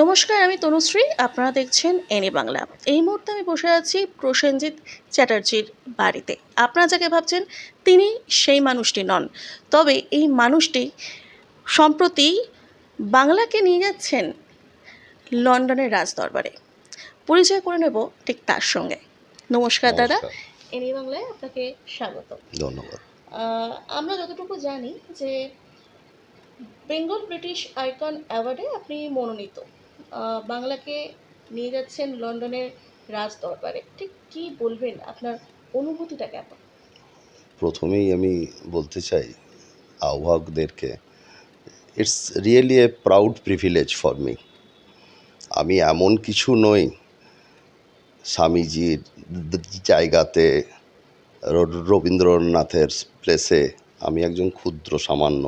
নমস্কার আমি তনুশ্রী। আপনারা দেখছেন এনি বাংলা। এই মুহূর্তে আমি বসে আছি প্রসেনজিৎ চ্যাটার্জির বাড়িতে। আপনারা যাকে ভাবছেন তিনি সেই মানুষটি নন। তবে এই মানুষটি সম্প্রতি বাংলাকে নিয়ে যাচ্ছেন লন্ডনের রাজদরবারে। পরিচয় করে নেব ঠিক তার সঙ্গে। নমস্কার দাদা। এনি বাংলায় আপনাকে স্বাগত। ধন্যবাদ। আমরা যতটুকু জানি যে বেঙ্গল ব্রিটিশ আইকন অ্যাওয়ার্ডে আপনি মনোনীত। বাংলাকে নিয়ে যাচ্ছেন লন্ডনের রাজ দরবারে ঠিক কি বলবেন? আপনার অনুভূতিটা কেমন? প্রথমেই আমি বলতে চাই, আহ্বায়কদেরকে it's really a proud privilege for me আমি এমন কিছু নই, স্বামীজির জায়গাতে রবীন্দ্রনাথের প্লেসে আমি একজন ক্ষুদ্র, সামান্য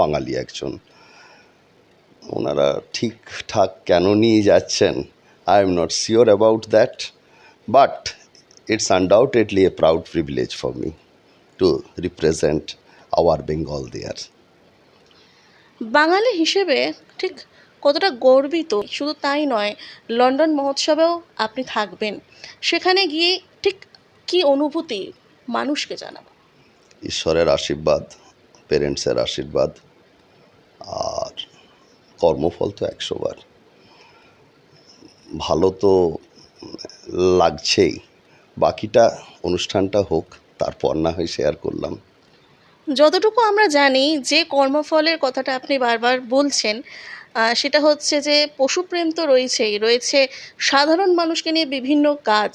বাঙালি একজন। ওনারা ঠিকঠাক কেন নিয়ে যাচ্ছেন? I am not sure about that but it's undoubtedly a proud privilege for me to represent our Bengal there বাঙালি হিসেবে ঠিক কতটা গর্বিত শুধু তাই নয় লন্ডন মহোৎসবেও আপনি থাকবেন। সেখানে গিয়ে ঠিক কি অনুভূতি মানুষকে জানাব? ঈশ্বরের আশীর্বাদ পেরেন্টসের আশীর্বাদ আর কর্মফল তো একশো বার। ভালো তো লাগছেই। বাকিটা অনুষ্ঠানটা হোক তারপর না হয় শেয়ার করলাম। যতটুকু আমরা জানি যে কর্মফলের কথাটা আপনি বারবার বলছেন সেটা হচ্ছে যে পশুপ্রেম তো রয়েছেই। রয়েছে সাধারণ মানুষকে নিয়ে বিভিন্ন কাজ।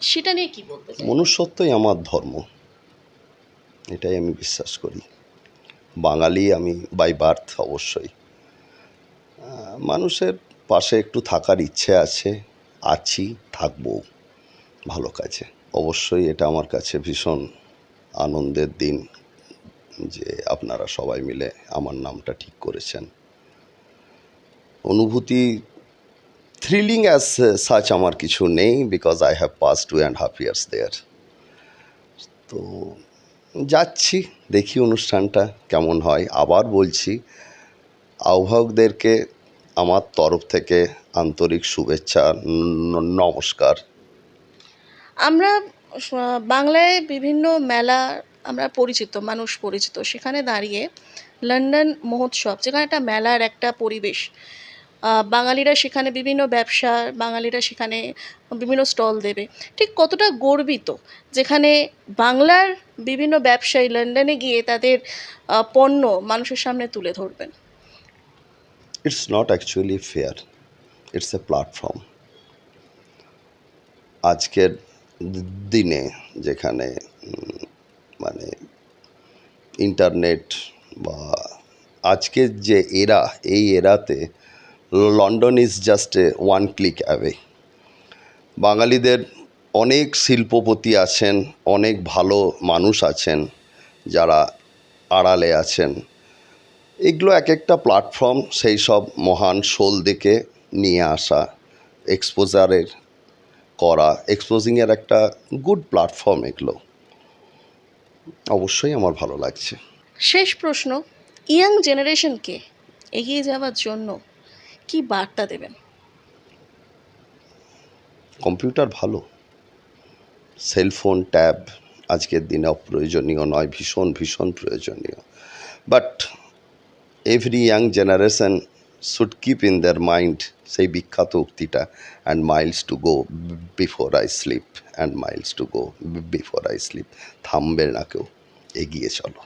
সেটা নিয়ে কি বলতে মনুষ্যত্বই আমার ধর্ম। এটাই আমি বিশ্বাস করি। বাঙালি, আমি বাই বার্থ অবশ্যই। মানুষের পাশে একটু থাকার ইচ্ছে আছে, আছি, থাকব, ভালো কাজে। অবশ্যই এটা আমার কাছে ভীষণ আনন্দের দিন যে আপনারা সবাই মিলে আমার নামটা ঠিক করেছেন। অনুভূতি থ্রিলিং অ্যাজ সাচ আমার কিছু নেই because I have pass two and half years there তো যাচ্ছি, দেখি অনুষ্ঠানটা কেমন হয়। আবার বলছি, আহ্বায়কদেরকে আমার তরফ থেকে আন্তরিক শুভেচ্ছা নমস্কার। আমরা বাংলায় বিভিন্ন মেলা আমরা পরিচিত, মানুষ পরিচিত। সেখানে দাঁড়িয়ে লন্ডন মহোৎসব, যেখানে একটা মেলার একটা পরিবেশ। বাঙালিরা সেখানে বিভিন্ন ব্যবসা, বাঙালিরা সেখানে বিভিন্ন স্টল দেবে। ঠিক কতটা গর্বিত যেখানে বাংলার বিভিন্ন ব্যবসায়ী লন্ডনে গিয়ে তাদের পণ্য মানুষের সামনে তুলে ধরবেন। It's not actually fair it's a platform আজকের দিনে যেখানে মানে ইন্টারনেট বা আজকের যে এরা এই এরাতে London is just a one click away বাঙালিদের অনেক শিল্পপতি আছেন, অনেক ভালো মানুষ আছেন, যারা আড়ালে আছেন। এগুলো এক একটা প্ল্যাটফর্ম সেই সব মহান শোল দেখে নিয়ে আসা এক্সপোজারের করা এক্সপোজিংয়ের একটা গুড প্ল্যাটফর্ম এগুলো। অবশ্যই আমার ভালো লাগছে। শেষ প্রশ্ন, ইয়াং জেনারেশনকে এগিয়ে যাওয়ার জন্য কি বার্তা দেবেন? কম্পিউটার ভালো। সেলফোন ট্যাব আজকের দিনে অপ্রয়োজনীয় নয়, ভীষণ ভীষণ প্রয়োজনীয়। But every young generation should keep in their mind সেই বিখ্যাত উক্তিটা and miles to go before I sleep and miles to go before I sleep থামবে না কেউ, এগিয়ে চলো।